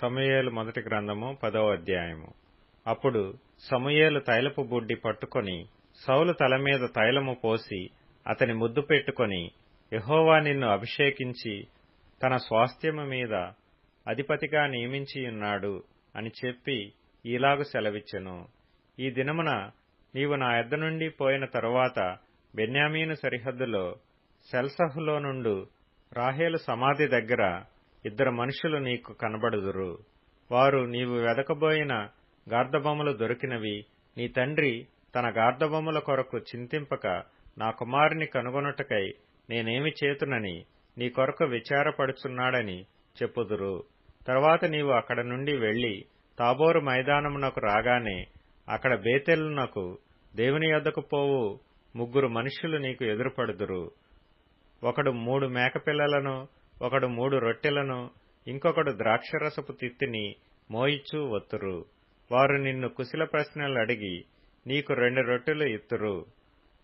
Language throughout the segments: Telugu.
సమయాలు మొదటి గ్రంథము పదవ అధ్యాయము. అప్పుడు సమయాలు తైలపు బుడ్డి పట్టుకొని సౌలు తల మీద తైలము పోసి అతని ముద్దు పెట్టుకొని యహోవా నిన్ను అభిషేకించి తన స్వాస్థ్యము మీద అధిపతిగా నియమించియున్నాడు అని చెప్పి ఇలాగు సెలవిచ్చెను. ఈ దినమున నీవు నా ఎద్ద నుండి పోయిన తరువాత బెన్యామీను సరిహద్దులో సెల్సహులో నుండు రాహేలు సమాధి దగ్గర ఇద్దరు మనుషులు నీకు కనబడుదురు. వారు నీవు వెదకబోయిన గార్ధబొమ్మలు దొరికినవి. నీ తండ్రి తన గార్ధబొమ్మల కొరకు చింతింపక నా కుమారుని కనుగొనుటకై నేనేమి చేతునని నీ కొరకు విచారపడుచున్నాడని చెప్పుదురు. తరువాత నీవు అక్కడ నుండి వెళ్ళి తాబోరు మైదానమునకు రాగానే అక్కడ బేతెలునకు దేవుని యొద్దకు పోవు. ముగ్గురు మనుష్యులు నీకు ఎదురుపడుదురు. ఒకడు మూడు మేకపిల్లలను ఒకడు మూడు రొట్టెలను ఇంకొకడు ద్రాక్షరసపు తిత్తిని మోయిచూ వత్తురు వారు నిన్ను కుశల ప్రశ్నలు అడిగి నీకు రెండు రొట్టెలు ఇత్తురు.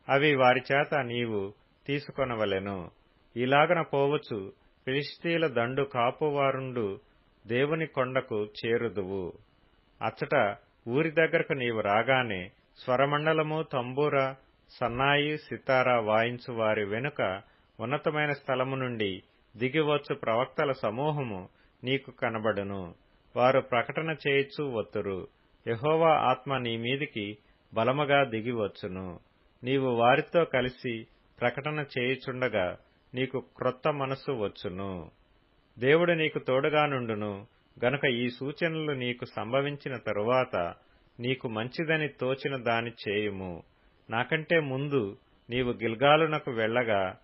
అవి వారి చేత నీవు తీసుకొనవలెను. ఇలాగన పోవచ్చు ఫిలిస్తీల దండు కాపువారుండు దేవుని కొండకు చేరుదువు. అచ్చట ఊరి దగ్గరకు నీవు రాగానే స్వరమండలము తంబూర సన్నాయి సితారా వాయించు వారి వెనుక ఉన్నతమైన స్థలము నుండి దిగివచ్చు ప్రవక్తల సమూహము నీకు కనబడును. వారు ప్రకటన చేయిచూ వత్తురు. యహోవా ఆత్మ నీ మీదికి బలముగా దిగివచ్చును. నీవు వారితో కలిసి ప్రకటన చేయుచుండగా నీకు క్రొత్త మనస్సు వచ్చును. దేవుడు నీకు తోడుగా నుండును. గనుక ఈ సూచనలు నీకు సంభవించిన తరువాత నీకు మంచిదని తోచిన దాని చేయుము. నాకంటే ముందు నీవు గిల్గాలునకు వెళ్ళగా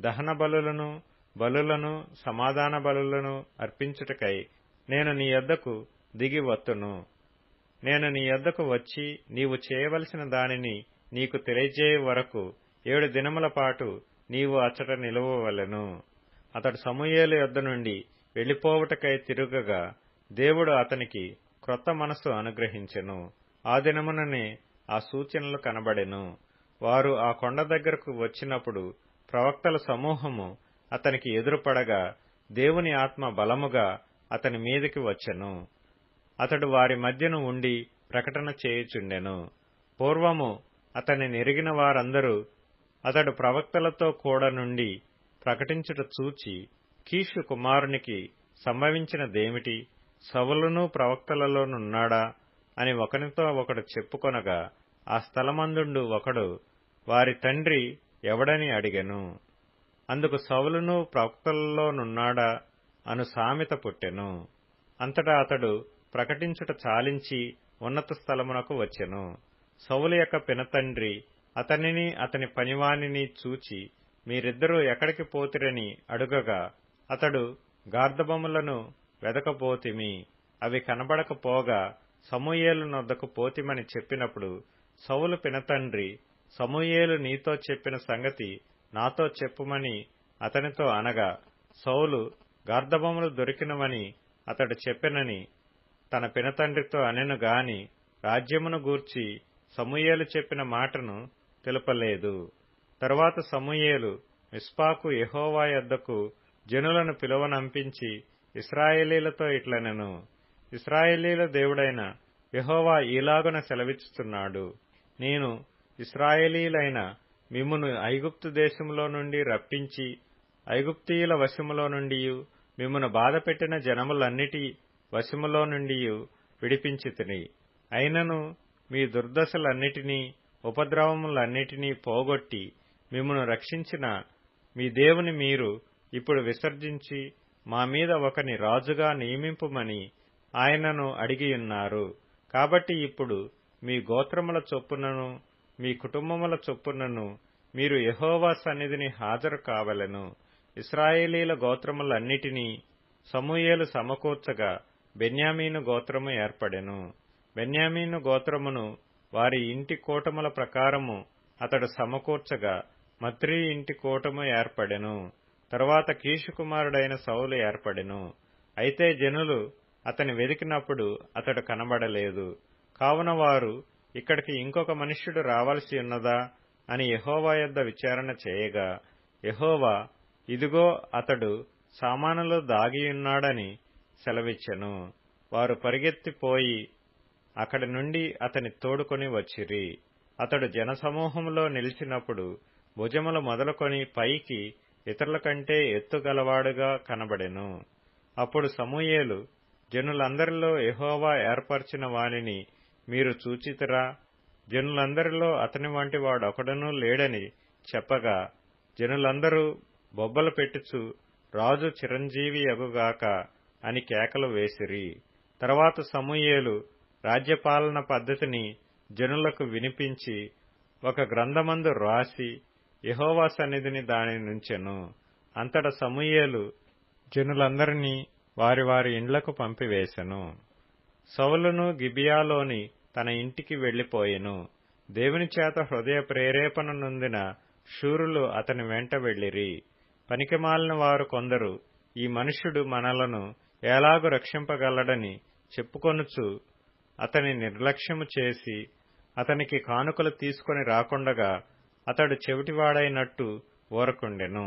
దహన బలులను బలులను సమాధాన బలులను అర్పించుటకై నేను నీ యొద్దకు దిగి వత్తును. నేను నీ యొద్దకు వచ్చి నీవు చేయవలసిన దానిని నీకు తెలియజేయ వరకు ఏడు దినముల పాటు నీవు అచ్చట నిలువవలెను. అతడు సమూయేలు యొద్ద నుండి వెళ్ళిపోవుటకై తిరుగగా దేవుడు అతనికి క్రొత్త మనస్సు అనుగ్రహించెను. ఆ దినముననే ఆ సూచనలు కనబడెను. వారు ఆ కొండ దగ్గరకు వచ్చినప్పుడు ప్రవక్తల సమూహము అతనికి ఎదురుపడగా దేవుని ఆత్మ బలముగా అతని మీదికి వచ్చెను. అతడు వారి మధ్యను ఉండి ప్రకటన చేయుచుండెను. పూర్వము అతని నెరిగిన వారందరూ అతడు ప్రవక్తలతో కూడా నుండి ప్రకటించుట చూచి కీషు కుమారునికి సంభవించినదేమిటి? సవులును ప్రవక్తలలోనున్నాడా? అని ఒకనితో ఒకడు చెప్పుకొనగా ఆ స్థలమందుండు ఒకడు వారి తండ్రి ఎవడని అడిగెను. అందుకు సౌలును ప్రవక్తలలోనున్నాడా అను సామెత పుట్టెను. అంతటా అతడు ప్రకటించుట చాలించి ఉన్నత స్థలమునకు వచ్చెను. సౌలు యొక్క పినతండ్రి అతనిని అతని పనివానిని చూచి మీరిద్దరూ ఎక్కడికి పోతిరని అడుగగా అతడు గార్ధబొమ్మలను వెదకపోతిమి. అవి కనబడకపోగా సమూయేలు నొద్దకు పోతిమని చెప్పినప్పుడు సౌలు పినతండ్రి సమూయేలు నీతో చెప్పిన సంగతి నాతో చెప్పుమని అతనితో అనగా సౌలు గార్ధబొమ్మలు దొరికినవని అతడు చెప్పెనని తన పినతండ్రితో అనెను గాని రాజ్యమును గూర్చి సమూయేలు చెప్పిన మాటను తెలుపలేదు. తరువాత సమూయేలు మిస్పాకు యహోవా యొద్దకు జనులను పిలువనంపించి ఇస్రాయేలీలతో ఇట్లనెను. ఇస్రాయేలీల దేవుడైన యహోవా ఈలాగున సెలవిచ్చుతున్నాడు నేను ఇస్రాయేలీలైన మిమ్మను ఐగుప్తు దేశములో నుండి రప్పించి ఐగుప్తీయుల వశములో నుండి మిమ్మను బాధపెట్టిన జనములన్నిటి వశములో నుండి విడిపించితిని. అయినను మీ దుర్దశలన్నిటినీ ఉపద్రవములన్నిటినీ పోగొట్టి మిమ్మను రక్షించిన మీ దేవుని మీరు ఇప్పుడు విసర్జించి మా మీద ఒకని రాజుగా నియమింపుమని ఆయనను అడిగియున్నారు. కాబట్టి ఇప్పుడు మీ గోత్రముల చొప్పునను మీ కుటుంబముల చొప్పునను మీరు యహోవా సన్నిధిని హాజరు కావలెను. ఇస్రాయేలీల గోత్రములన్నిటినీ సమూయేలు సమకూర్చగా బెన్యామీను గోత్రము ఏర్పడెను. బెన్యామీను గోత్రమును వారి ఇంటి కూటముల ప్రకారము అతడు సమకూర్చగా మత్రి ఇంటి కూటము ఏర్పడెను. తరువాత కీషుకుమారుడైన సౌలు ఏర్పడెను. అయితే జనులు అతని వెదికినప్పుడు అతడు కనబడలేదు. కావున వారు ఇక్కడికి ఇంకొక మనుష్యుడు రావలసి ఉన్నదా? అని యహోవా యొద్ద విచారణ చేయగా యహోవా ఇదిగో అతడు సామానులో దాగియున్నాడని సెలవిచ్చెను. వారు పరిగెత్తిపోయి అక్కడి నుండి అతని తోడుకొని వచ్చిరి. అతడు జనసమూహంలో నిలిచినప్పుడు భుజములు మొదలుకొని పైకి ఇతరుల కంటే ఎత్తుగలవాడుగా కనబడెను. అప్పుడు సమూయేలు జనులందరిలో ఎహోవా ఏర్పరిచిన వానిని మీరు చూచితిరా? జనులందరిలో అతని వంటి వాడొకడునూ లేడని చెప్పగా జనులందరూ బొబ్బలు పెట్టుచు రాజు చిరంజీవి అగుగాక అని కేకలు వేసిరి. తర్వాత సమూయేలు రాజ్యపాలన పద్ధతిని జనులకు వినిపించి ఒక గ్రంథమందు రాసి యహోవా సన్నిధిని దాని నుంచెను. అంతట సమూయేలు జనులందరినీ వారి వారి ఇండ్లకు పంపివేశెను సౌలును గిబియాలోని తన ఇంటికి వెళ్ళిపోయెను దేవుని చేత హృదయ ప్రేరేపణ నొందిన శూరులు అతని వెంట వెళ్ళిరి పనికిమాలిన వారు కొందరు ఈ మనుష్యుడు మనలను ఎలాగు రక్షింపగలడని చెప్పుకొనుచు అతని నిర్లక్ష్యము చేసి అతనికి కానుకలు తీసుకొని రాకుండగా అతడు చెవిటివాడైనట్టు ఊరకుండెను.